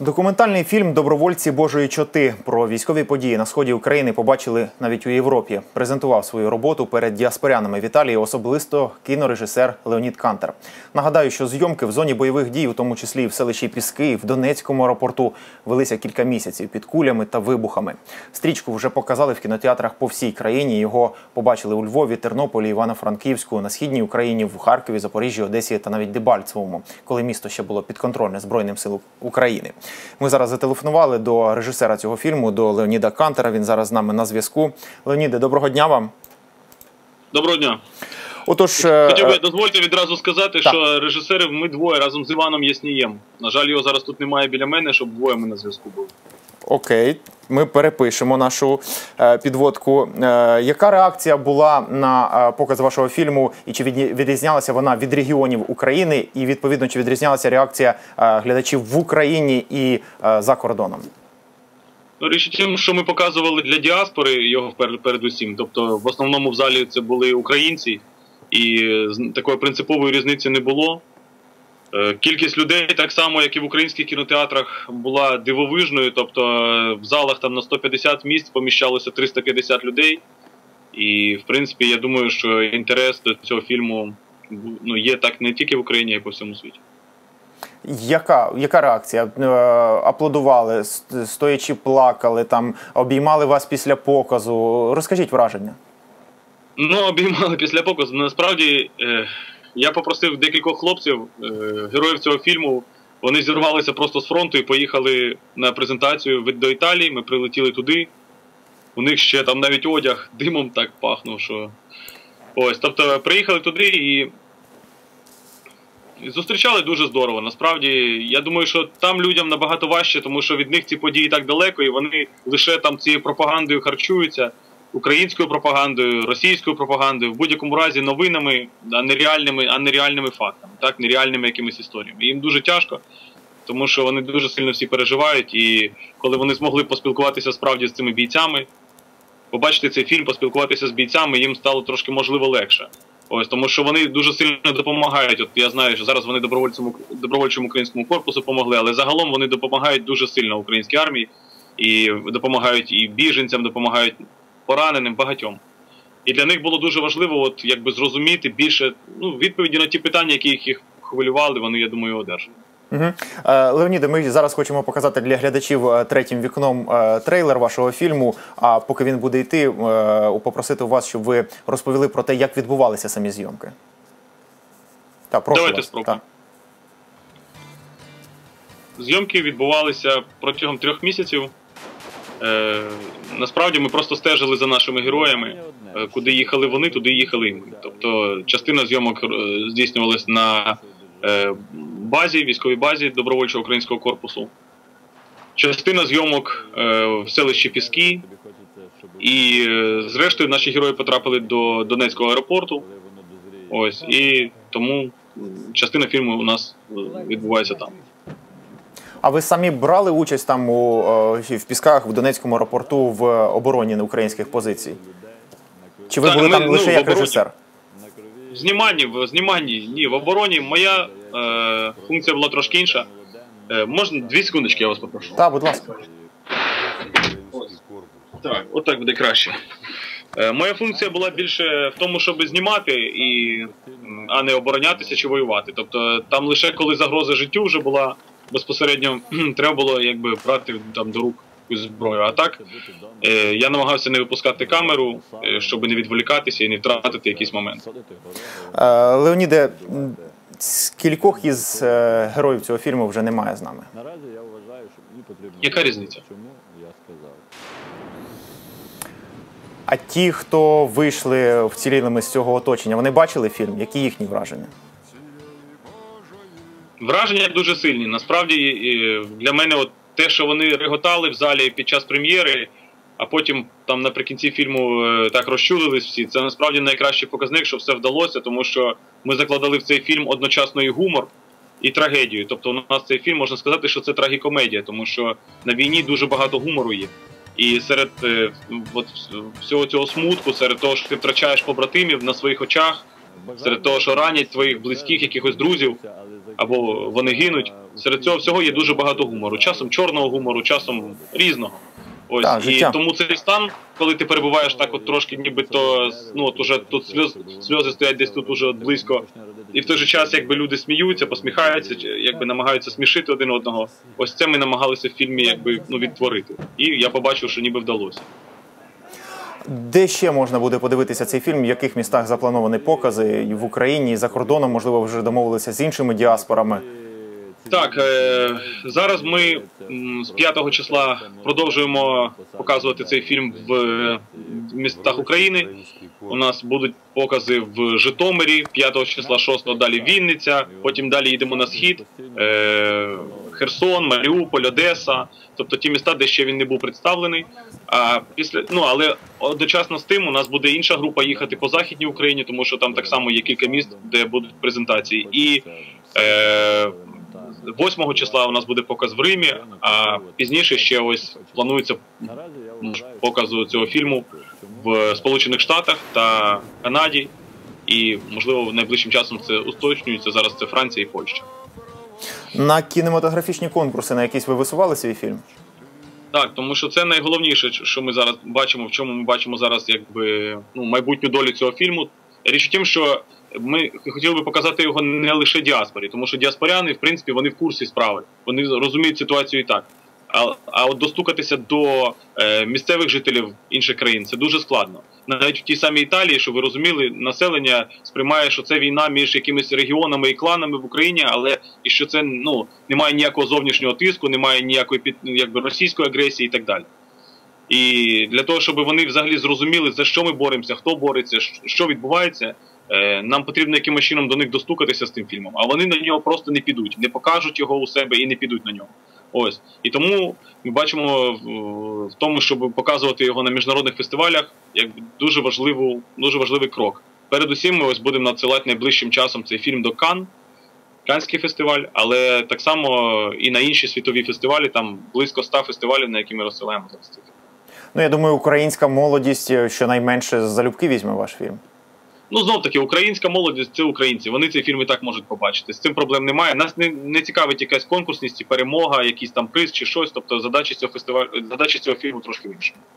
Документальний фільм Добровольці Божої чоти про військові події на сході України побачили навіть у Європі. Презентував свою роботу перед діаспорянами в Італії особисто кінорежисер Леонід Кантер. Нагадаю, що зйомки в зоні бойових дій, у тому числі і в селищі Піски, і в Донецькому аеропорту, велися кілька місяців під кулями та вибухами. Стрічку вже показали в кінотеатрах по всій країні. Його побачили у Львові, Тернополі, Івано-Франківську, на східній Україні, в Харкові, Запоріжжі, Одесі та навіть Дебальцевому, коли місто ще було підконтрольне Збройним силам України. Ми зараз зателефонували до режисера цього фільму, до Леоніда Кантера. Він зараз з нами на зв'язку. Леоніде, доброго дня вам. Доброго дня. Отож, е, Хотів би дозвольте відразу сказати, так. що режисери ми двоє разом з Іваном Яснієм. На жаль, його зараз тут немає біля мене, щоб двоє ми на зв'язку були. Окей, ми перепишемо нашу е, підводку. Е, яка реакція була на е, показ вашого фільму, і чи відрізнялася вона від регіонів України, і відповідно чи відрізнялася реакція глядачів в Україні і за кордоном? Ну, річ у тім, що ми показували для діаспори його пер- передусім. Тобто, в основному в залі це були українці, і такої принципової різниці не було. Е, Кількість людей, так само, як і в українських кінотеатрах, була дивовижною. Тобто в залах там на 150 місць поміщалося 350 людей. І, в принципі, я думаю, що інтерес до цього фільму ну, є так не тільки в Україні, а й по всьому світі. Яка, яка реакція? Е, аплодували, стоячи плакали, там обіймали вас після показу. Розкажіть враження. Ну, обіймали після показу. Насправді, е, я попросив декількох хлопців, е, героїв цього фільму. Вони зірвалися просто з фронту і поїхали на презентацію до Італії. Ми прилетіли туди. У них ще там навіть одяг димом так пахнув, що. Ось. Тобто приїхали туди і. Зустрічали дуже здорово. Насправді, я думаю, що там людям набагато важче, тому що від них ці події так далеко, і вони лише там цією пропагандою харчуються українською пропагандою, російською пропагандою, в будь-якому разі новинами, а не реальними, а не реальними фактами, так, нереальними якимись історіями. Їм дуже тяжко, тому що вони дуже сильно всі переживають. І коли вони змогли поспілкуватися справді з цими бійцями, побачити цей фільм, поспілкуватися з бійцями, їм стало трошки можливо легше. Ось тому, що вони дуже сильно допомагають. От я знаю, що зараз вони добровольцям добровольчому українському корпусу допомогли, але загалом вони допомагають дуже сильно українській армії і допомагають і біженцям, допомагають пораненим багатьом. І для них було дуже важливо, от якби зрозуміти більше ну, відповіді на ті питання, які їх- хвилювали, вони, я думаю, одержали. Угу. Леоніде, ми зараз хочемо показати для глядачів е, третім вікном е, трейлер вашого фільму. А поки він буде йти, попросити у вас, щоб ви розповіли про те, як відбувалися самі зйомки. Так, прошу Давайте спробуємо. Зйомки відбувалися протягом трьох місяців. Е, насправді ми просто стежили за нашими героями. Е, Куди їхали вони, туди їхали ми. Тобто частина зйомок е, здійснювалась на базі, військовій базі добровольчого українського корпусу. Частина зйомок в селищі Піски. І зрештою наші герої потрапили до Донецького аеропорту. Ось і тому частина фільму у нас відбувається там. А ви самі брали участь там у е, в Пісках в Донецькому аеропорту в обороні українських позицій? Чи ви Так, були ми, там ну, лише як обороні. режисер? В зніманні, в зніманні, ні, в обороні моя е, функція була трошки інша. Е, можна дві секундочки, я вас попрошу. Так, будь ласка. Так, отак буде краще. Е, моя функція була більше в тому, щоб знімати, і, а не оборонятися чи воювати. Тобто там лише коли загроза життю вже була безпосередньо, треба було якби брати там до рук якусь зброю. А так е, я намагався не випускати камеру, е, щоб не відволікатися і не втратити якийсь момент. Е, Леоніде, м, скількох із е, героїв цього фільму вже немає з нами? Наразі я вважаю, що мені потрібно. Яка різниця? Чому я сказав? А ті, хто вийшли вцілілими з цього оточення, вони бачили фільм? Які їхні враження? Враження дуже сильні. Насправді для мене, от те, що вони реготали в залі під час прем'єри, а потім там наприкінці фільму е, так розчулились всі. Це насправді найкращий показник, що все вдалося, тому що ми закладали в цей фільм одночасно і гумор. І трагедію. Тобто, у нас цей фільм можна сказати, що це трагікомедія, тому що на війні дуже багато гумору є. І серед е, от, всього цього смутку, серед того, що ти втрачаєш побратимів на своїх очах, серед того, що ранять твоїх близьких, якихось друзів, або вони гинуть. Серед цього всього є дуже багато гумору. Часом чорного гумору, часом різного. Ось Так, і життя. тому цей стан, коли ти перебуваєш так, от трошки, нібито ну от уже тут сльоз, сльози стоять десь тут уже близько. І в той же час, якби люди сміються, посміхаються, якби намагаються смішити один одного. Ось це ми намагалися в фільмі якби ну відтворити. І я побачив, що ніби вдалося. Де ще можна буде подивитися цей фільм? В яких містах заплановані покази в Україні і за кордоном? Можливо, вже домовилися з іншими діаспорами. Так, е, зараз ми з 5 числа продовжуємо показувати цей фільм в е, містах України. У нас будуть покази в Житомирі 5 числа, 6 далі Вінниця. Потім далі їдемо на схід. Херсон, Маріуполь, Одеса, тобто ті міста, де ще він не був представлений. А після ну але одночасно з тим у нас буде інша група їхати по західній Україні, тому що там так само є кілька міст, де будуть презентації. І е, 8 числа у нас буде показ в Римі, а пізніше ще ось планується м, показу цього фільму в Сполучених Штатах та Канаді. І можливо найближчим часом це уточнюється. Зараз це Франція і Польща. На кінематографічні конкурси, на якісь ви висували свій фільм? Так, тому що це найголовніше, що ми зараз бачимо, в чому ми бачимо зараз, якби ну майбутню долю цього фільму. Річ у тім, що ми хотіли би показати його не лише діаспорі, тому що діаспоряни, в принципі, вони в курсі справи, вони розуміють ситуацію і так. А, а от достукатися до е, місцевих жителів інших країн це дуже складно. Навіть в тій самій Італії, щоб ви розуміли, населення сприймає, що це війна між якимись регіонами і кланами в Україні, але і що це ну немає ніякого зовнішнього тиску, немає ніякої під ну, якби російської агресії і так далі. І для того, щоб вони взагалі зрозуміли, за що ми боремося, хто бореться, що відбувається, е, нам потрібно якимось чином до них достукатися з тим фільмом. А вони на нього просто не підуть, не покажуть його у себе і не підуть на нього. Ось і тому ми бачимо в- тому, щоб показувати його на міжнародних фестивалях, як дуже важливу, дуже важливий крок. Передусім, ми ось будемо надсилати найближчим часом цей фільм до Кан, Канський фестиваль, але так само і на інші світові фестивалі, там близько ста фестивалів, на які ми розсилаємо зараз. Ну я думаю, українська молодість е, щонайменше залюбки візьме ваш фільм. Ну знов таки, українська молодість це українці. Вони цей фільм і так можуть побачити. З цим проблем немає. Нас не, не цікавить якась конкурсність, і перемога, якийсь там приз чи щось. Тобто задача цього фестивалю, задача цього фільму трошки інша.